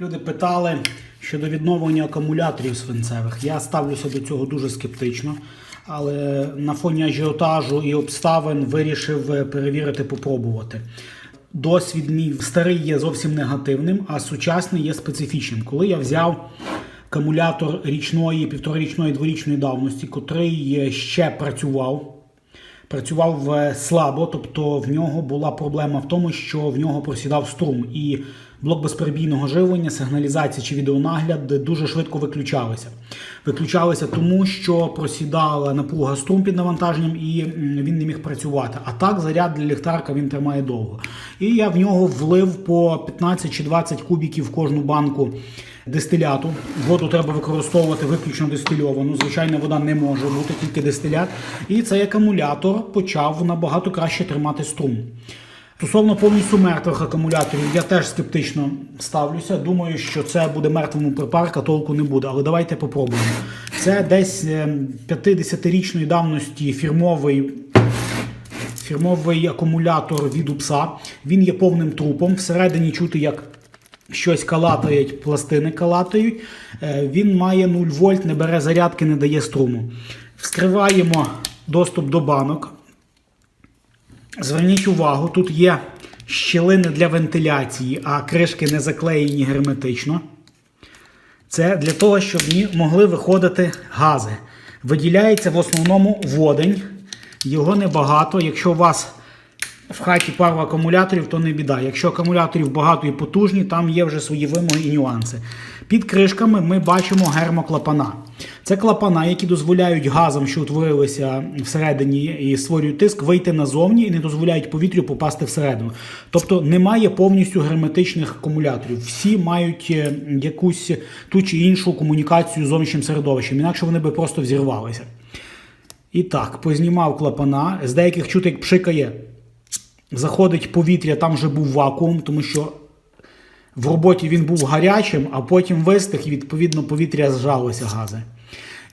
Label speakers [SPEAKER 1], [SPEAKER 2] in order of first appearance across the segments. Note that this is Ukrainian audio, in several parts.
[SPEAKER 1] Люди питали щодо відновлення акумуляторів свинцевих. Я ставлюся до цього дуже скептично, але на фоні ажіотажу і обставин вирішив е, перевірити, попробувати. Досвід мій старий є зовсім негативним, а сучасний є специфічним. Коли я взяв акумулятор річної, півторарічної, дворічної давності, котрий е, ще працював, працював е, слабо, тобто в нього була проблема в тому, що в нього просідав струм, і блок безперебійного живлення, сигналізація чи відеонагляд дуже швидко виключалися. Виключалися тому, що просідала напруга струм під навантаженням, і він не міг працювати. А так заряд для ліхтарка він тримає довго. І я в нього влив по 15 чи 20 кубіків кожну банку дистиляту. Воду треба використовувати виключно дистильовану. Звичайно, вода не може бути, тільки дистилят. І цей акумулятор почав набагато краще тримати струм. Стосовно повністю мертвих акумуляторів, я теж скептично ставлюся. Думаю, що це буде мертвому припарка, толку не буде. Але давайте попробуємо. Це десь е, 50-річної давності фірмовий фірмовий акумулятор від УПСа. Він є повним трупом. Всередині чути, як щось калатають, пластини калатають. Е, Він має 0 вольт, не бере зарядки, не дає струму. Вскриваємо доступ до банок. Зверніть увагу, тут є щілини для вентиляції, а кришки не заклеєні герметично. Це для того, щоб могли виходити гази. Виділяється в основному водень. Його небагато. Якщо у вас в хаті пару акумуляторів, то не біда. Якщо акумуляторів багато і потужні, там є вже свої вимоги і нюанси. Під кришками ми бачимо гермоклапана. Це клапана, які дозволяють газам, що утворилися всередині і створюють тиск, вийти назовні і не дозволяють повітрю попасти всередину. Тобто немає повністю герметичних акумуляторів. Всі мають е, якусь ту чи іншу комунікацію з зовнішнім середовищем, інакше вони би просто взірвалися. І так, познімав клапана. З деяких чути, як пшикає, заходить повітря, там вже був вакуум, тому що в роботі він був гарячим, а потім вистих, і відповідно повітря зжалося гази.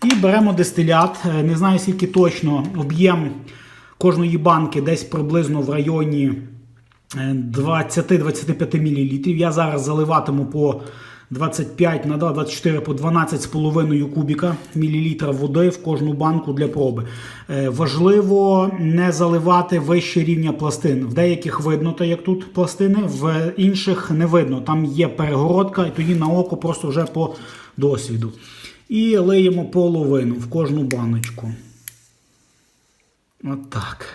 [SPEAKER 1] І беремо дистилят. Е, Не знаю, скільки точно об'єм кожної банки десь приблизно в районі е, 20-25 мл. Я зараз заливатиму по 25 на 2, 24 по 12,5 кубіка мілілітра води в кожну банку для проби. Е, Важливо не заливати вище рівня пластин. В деяких видно, то як тут пластини, в інших не видно. Там є перегородка, і тоді на око просто вже по досвіду. І лиємо половину в кожну баночку. От так.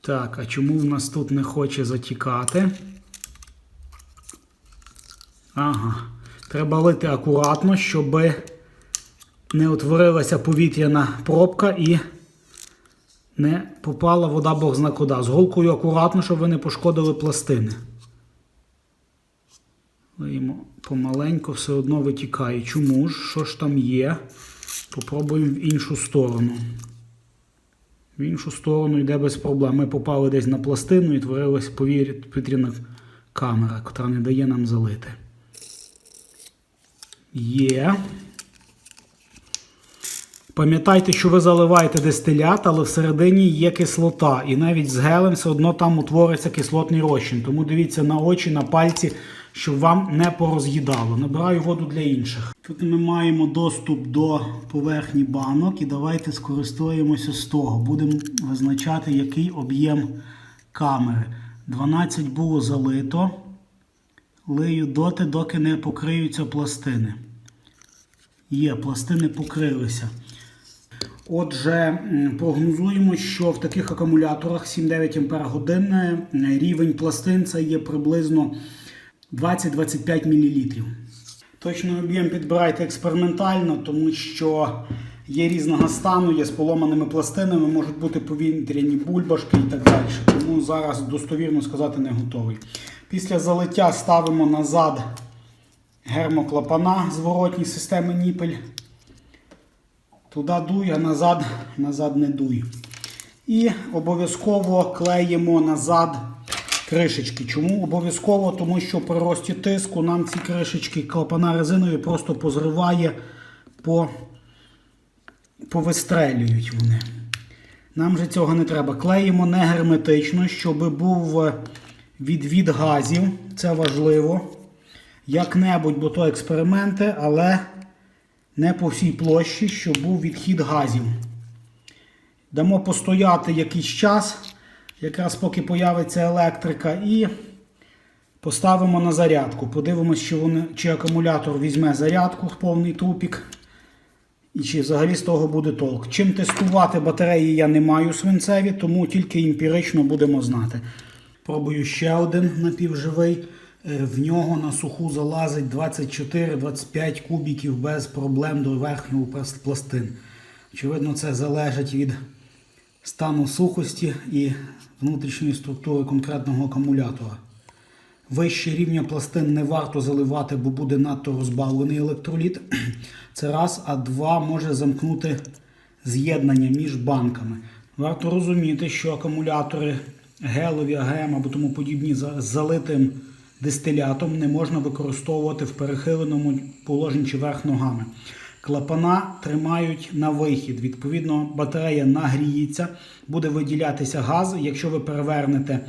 [SPEAKER 1] Так, а чому в нас тут не хоче затікати? Ага. Треба лити акуратно, щоб не утворилася повітряна пробка і не попала вода бог зна куди. З голкою акуратно, щоб ви не пошкодили пластини. Лиємо помаленьку, все одно витікає. Чому ж? Що ж там є? Попробуємо в іншу сторону. В іншу сторону йде без проблем. Ми попали десь на пластину і творилася повітряна камера, яка не дає нам залити. Є. Пам'ятайте, що ви заливаєте дистилят, але всередині є кислота. І навіть з гелем все одно там утвориться кислотний розчин. Тому дивіться на очі, на пальці, щоб вам не пороз'їдало. Набираю воду для інших. Тут ми маємо доступ до поверхні банок і давайте скористаємося з того. Будемо визначати, який об'єм камери. 12 було залито. Лию доти, доки не покриються пластини. Є, пластини покрилися. Отже, прогнозуємо, що в таких акумуляторах 7-9 Ах рівень пластин це є приблизно 20-25 мл. Точний об'єм підбирайте експериментально, тому що є різного стану, є з поломаними пластинами, можуть бути повітряні бульбашки і так далі. Тому зараз достовірно сказати не готовий. Після залиття ставимо назад гермоклапана зворотній системи ніпель. Туди дуй, а назад, назад не дуй. І обов'язково клеїмо назад кришечки. Чому обов'язково? Тому що при рості тиску нам ці кришечки клапана резинові просто позриває, по, повистрелюють вони. Нам же цього не треба. Клеїмо не герметично, щоб був е, відвід газів. Це важливо. Як-небудь, бо то експерименти, але не по всій площі, щоб був відхід газів. Дамо постояти якийсь час, якраз поки появиться електрика, і поставимо на зарядку. Подивимось, чи, вони, чи акумулятор візьме зарядку в повний трупік. І чи взагалі з того буде толк. Чим тестувати батареї я не маю свинцеві, тому тільки емпірично будемо знати. Пробую ще один напівживий. Е, В нього на суху залазить 24-25 кубіків без проблем до верхнього пластин. Очевидно, це залежить від стану сухості і внутрішньої структури конкретного акумулятора. Вище рівня пластин не варто заливати, бо буде надто розбавлений електроліт. Це раз, а два може замкнути з'єднання між банками. Варто розуміти, що акумулятори гелові, АГМ або тому подібні з залитим дистилятом не можна використовувати в перехиленому положенні чи верх ногами. Клапана тримають на вихід. Відповідно, батарея нагріється, буде виділятися газ. Якщо ви перевернете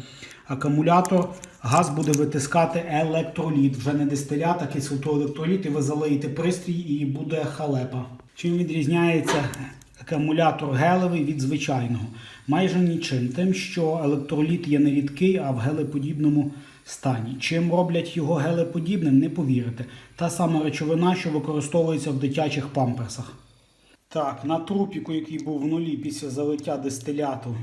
[SPEAKER 1] акумулятор, газ буде витискати електроліт. Вже не дистилят, а кислотоелектроліт, і ви залиєте пристрій і буде халепа. Чим відрізняється акумулятор гелевий від звичайного? Майже нічим. Тим, що електроліт є не рідкий, а в гелеподібному стані. Чим роблять його гелеподібним, не повірите. Та сама речовина, що використовується в дитячих памперсах. Так, на трупіку, який був в нулі після залиття дистиляту,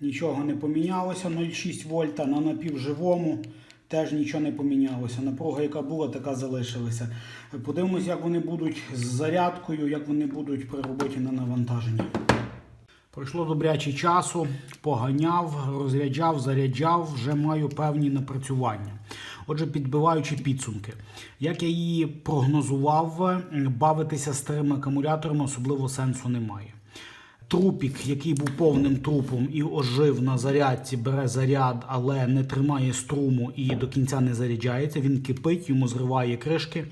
[SPEAKER 1] нічого не помінялося. 0,6 вольта на напівживому теж нічого не помінялося. Напруга, яка була, така залишилася. Подивимось, як вони будуть з зарядкою, як вони будуть при роботі на навантаженні. Пройшло добряче часу, поганяв, розряджав, заряджав, вже маю певні напрацювання. Отже, підбиваючи підсумки, як я її прогнозував, бавитися старими акумуляторами особливо сенсу немає. Трупік, який був повним трупом і ожив на зарядці, бере заряд, але не тримає струму і до кінця не заряджається. Він кипить, йому зриває кришки.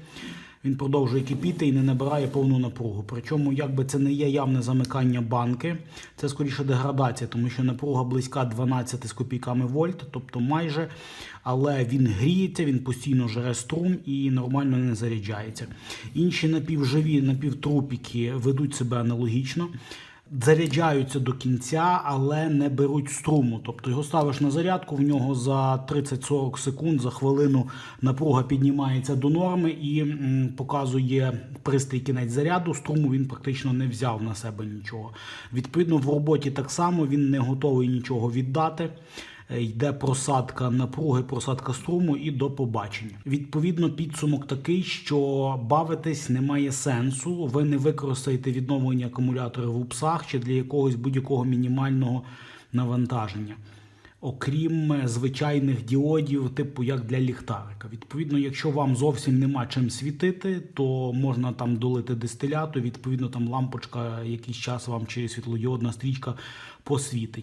[SPEAKER 1] Він продовжує кипіти і не набирає повну напругу. Причому, якби це не є явне замикання банки, це скоріше деградація, тому що напруга близька 12 з копійками вольт, тобто майже. Але він гріється, він постійно жере струм і нормально не заряджається. Інші напівживі, напівтрупіки ведуть себе аналогічно. Заряджаються до кінця, але не беруть струму. Тобто його ставиш на зарядку, в нього за 30-40 секунд за хвилину напруга піднімається до норми і м, показує пристрій кінець заряду. Струму він практично не взяв на себе нічого. Відповідно, в роботі так само він не готовий нічого віддати. Е, Йде просадка напруги, просадка струму і до побачення. Відповідно, підсумок такий, що бавитись немає сенсу. Ви не використаєте відновлення акумулятора в упсах чи для якогось будь-якого мінімального навантаження. Окрім е, звичайних діодів, типу як для ліхтарика. Відповідно, якщо вам зовсім нема чим світити, то можна там долити дистиляту. Відповідно, там лампочка якийсь час вам чи світлодіодна стрічка посвітить.